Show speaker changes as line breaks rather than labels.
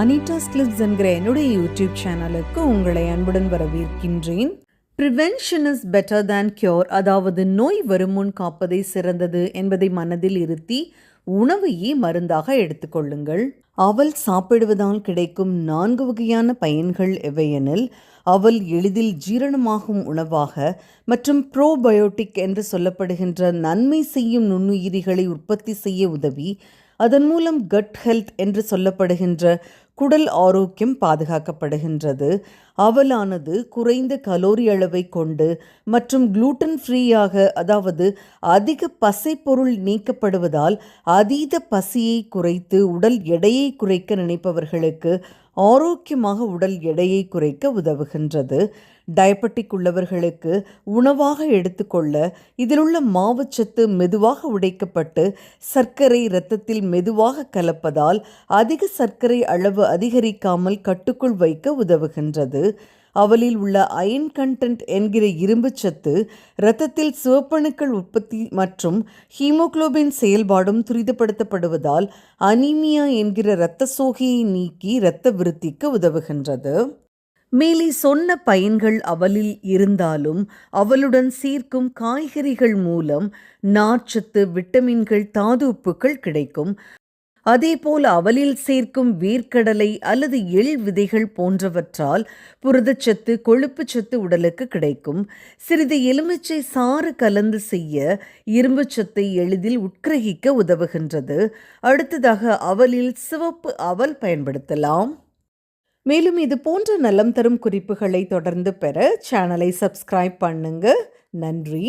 Anita's clips என்கிற என்னுடைய YouTube சேனலுக்கு உங்களை அன்புடன் வரவேற்கின்றேன். Prevention is better than cure அதாவது நோய் வருமுன் காப்பதே சிறந்தது என்பதை மனதில் இருத்தி உணவையே மருந்தாக எடுத்துக்கொள்ளுங்கள் அவல் சாப்பிடுவதால் கிடைக்கும் நான்கு வகையான பயன்கள் எவையெனில் அவல் எளிதில் ஜீரணமாகும் உணவாக மற்றும் ப்ரோபயோட்டிக் என்று சொல்லப்படுகின்ற நன்மை செய்யும் நுண்ணுயிரிகளை உற்பத்தி செய்ய உதவி அதன் மூலம் கட் ஹெல்த் என்று சொல்லப்படுகின்ற குடல் ஆரோக்கியம் பாதுகாக்கப்படுகின்றது. அவலானது குறைந்த கலோரி அளவை கொண்டு மற்றும் குளூட்டன் ஃப்ரீயாக அதாவது அதிக பசைப்பொருள் நீக்கப்படுவதால் அதீத பசியை குறைத்து உடல் எடையை குறைக்க நினைப்பவர்களுக்கு ஆரோக்கியமாக உடல் எடையை குறைக்க உதவுகின்றது. டயபெட்டிக் உள்ளவர்களுக்கு உணவாக எடுத்துக்கொள்ள இதிலுள்ள மாவுச்சத்து மெதுவாக உடைக்கப்பட்டு சர்க்கரை இரத்தத்தில் மெதுவாக கலப்பதால் அதிக சர்க்கரை அளவு அதிகரிக்காமல் கட்டுக்குள் வைக்க உதவுகின்றது. அவலில் உள்ள அயன் கண்டென்ட் என்கிற இரும்புச்சத்து இரத்தத்தில் சிவப்பணுக்கள் உற்பத்தி மற்றும் ஹீமோகுளோபின் செயல்பாடும் துரிதப்படுத்தப்படுவதால் அனீமியா என்கிற இரத்த சோகையை நீக்கி இரத்த விருத்திக்கு உதவுகின்றது. மேலே சொன்ன பயன்கள் அவலில் இருந்தாலும் அவளுடன் சீர்க்கும் காய்கறிகள் மூலம் நார்ச்சத்து விட்டமின்கள் தாது உப்புக்கள் கிடைக்கும். அதேபோல் அவலில் சேர்க்கும் வேர்க்கடலை அல்லது எள் விதைகள் போன்றவற்றால் புரதச்சத்து கொழுப்புச்சத்து உடலுக்கு கிடைக்கும். சிறிது எலுமிச்சை சாறு கலந்து செய்ய இரும்புச்சத்தை எளிதில் உட்கிரகிக்க உதவுகின்றது. அடுத்ததாக அவலில் சிவப்பு அவல் பயன்படுத்தலாம். மேலும் இது போன்ற நலம் தரும் குறிப்புகளை தொடர்ந்து பெற சேனலை சப்ஸ்கிரைப் பண்ணுங்க. நன்றி.